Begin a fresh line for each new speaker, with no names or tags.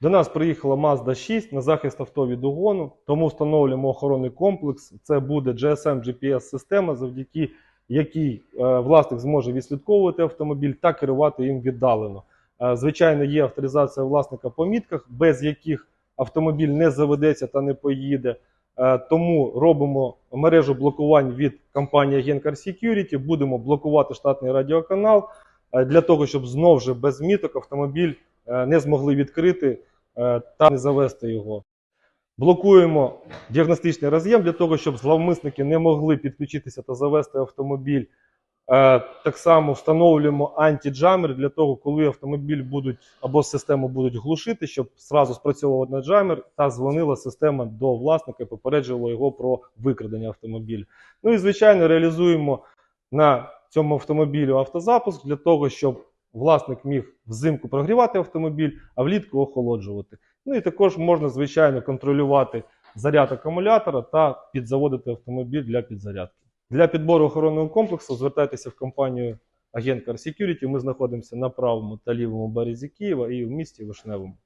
До нас приїхала Mazda 6 на захист авто від угону, тому встановлюємо охоронний комплекс. Це буде GSM GPS-система, завдяки якій е, власник зможе відслідковувати автомобіль та керувати їм віддалено. Е, Звичайно, є авторизація власника по мітках, без яких автомобіль не заведеться та не поїде. Е, Тому робимо мережу блокувань від компанії Gencar Security. Будемо блокувати штатний радіоканал для того, щоб знов же без міток автомобіль не змогли відкрити та не завести його. Блокуємо діагностичний роз'єм для того, щоб зловмисники не могли підключитися та завести автомобіль. Е, Так само встановлюємо антиджамер для того, коли автомобіль будуть або систему будуть глушити, щоб зразу спрацьовував на джамер та дзвонила система до власника і попереджувала його про викрадення автомобіля. Ну і звичайно реалізуємо на цьому автомобілю автозапуск для того, щоб власник міг взимку прогрівати автомобіль, а влітку охолоджувати. Ну і також можна, звичайно, контролювати заряд акумулятора та підзаводити автомобіль для підзарядки. Для підбору охоронного комплексу звертайтеся в компанію Агент Car Security. Ми знаходимося на правому та лівому березі Києва і в місті Вишневому.